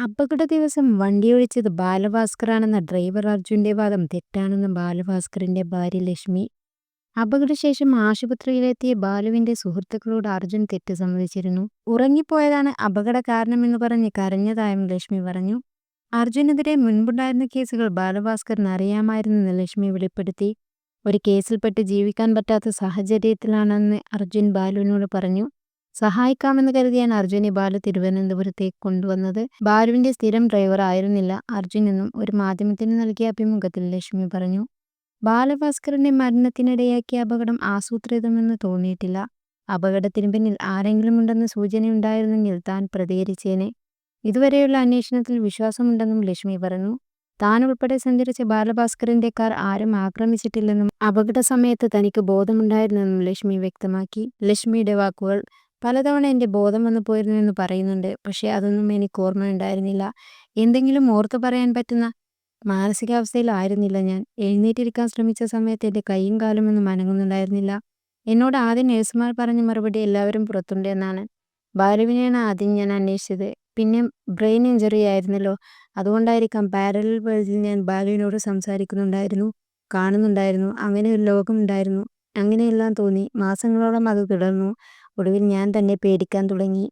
അപകട ദിവസം വണ്ടിയൊഴിച്ചത് ബാലഭാസ്കറാണെന്ന ഡ്രൈവർ അർജുന്റെ വാദം തെറ്റാണെന്ന് ബാലഭാസ്കറിന്റെ ഭാര്യ ലക്ഷ്മി. അപകടശേഷം ആശുപത്രിയിലെത്തിയ ബാലുവിന്റെ സുഹൃത്തുക്കളോട് അർജുൻ തെറ്റ് സമ്മതിച്ചിരുന്നു. ഉറങ്ങിപ്പോയതാണ് അപകട കാരണമെന്ന് പറഞ്ഞ് കരഞ്ഞതായും ലക്ഷ്മി പറഞ്ഞു. അർജുനെതിരെ മുൻപുണ്ടായിരുന്ന കേസുകൾ ബാലഭാസ്കറിന് അറിയാമായിരുന്നെന്ന് ലക്ഷ്മി വെളിപ്പെടുത്തി. ഒരു കേസിൽപ്പെട്ട് ജീവിക്കാൻ പറ്റാത്ത സാഹചര്യത്തിലാണെന്ന് അർജുൻ ബാലുവിനോട് പറഞ്ഞു. സഹായിക്കാമെന്ന് കരുതിയാണ് അർജുനെ ബാലു തിരുവനന്തപുരത്തേക്ക് കൊണ്ടുവന്നത്. ബാലുവിന്റെ സ്ഥിരം ഡ്രൈവർ ആയിരുന്നില്ല അർജുൻ എന്നും ഒരു മാധ്യമത്തിന് നൽകിയ അഭിമുഖത്തിൽ ലക്ഷ്മി പറഞ്ഞു. ബാലഭാസ്കറിന്റെ മരണത്തിനിടയാക്കിയ അപകടം ആസൂത്രിതമെന്ന് തോന്നിയിട്ടില്ല. അപകടത്തിന് പിന്നിൽ ആരെങ്കിലും ഉണ്ടെന്ന് സൂചനയുണ്ടായിരുന്നെങ്കിൽ താൻ പ്രതികരിച്ചേനെ. ഇതുവരെയുള്ള അന്വേഷണത്തിൽ വിശ്വാസമുണ്ടെന്നും ലക്ഷ്മി പറഞ്ഞു. താൻ ഉൾപ്പെടെ സഞ്ചരിച്ച ബാലഭാസ്കറിന്റെ കാർ ആരും ആക്രമിച്ചിട്ടില്ലെന്നും അപകട സമയത്ത് തനിക്ക് ബോധമുണ്ടായിരുന്നെന്നും ലക്ഷ്മി വ്യക്തമാക്കി. ലക്ഷ്മിയുടെ വാക്കുകൾ പലതവണ എന്റെ ബോധം വന്നു പോയിരുന്നു എന്ന് പറയുന്നുണ്ട്. പക്ഷേ അതൊന്നും എനിക്ക് ഓർമ്മ ഉണ്ടായിരുന്നില്ല. എന്തെങ്കിലും ഓർത്തു പറയാൻ പറ്റുന്ന മാനസികാവസ്ഥയിലായിരുന്നില്ല ഞാൻ. എഴുന്നേറ്റിരിക്കാൻ ശ്രമിച്ച സമയത്ത് എന്റെ കൈയും കാലും ഒന്നും അനങ്ങുന്നുണ്ടായിരുന്നില്ല. എന്നോട് ആദ്യം നഴ്സുമാർ പറഞ്ഞ മറുപടി എല്ലാവരും പുറത്തുണ്ട് എന്നാണ്. ബാലുവിനെയാണ് ആദ്യം ഞാൻ അന്വേഷിച്ചത്. പിന്നെ ബ്രെയിൻ ഇഞ്ചറി ആയിരുന്നല്ലോ. അതുകൊണ്ടായിരിക്കാം പാരലൽ വേൾഡിൽ ഞാൻ ബാലുവിനോട് സംസാരിക്കുന്നുണ്ടായിരുന്നു കാണുന്നുണ്ടായിരുന്നു അങ്ങനെ ഒരു ലോകം ഉണ്ടായിരുന്നു. അങ്ങനെയെല്ലാം തോന്നി. മാസങ്ങളോളം അത് തുടർന്നു. ഒടുവിൽ ഞാൻ തന്നെ പേടിക്കാൻ തുടങ്ങി.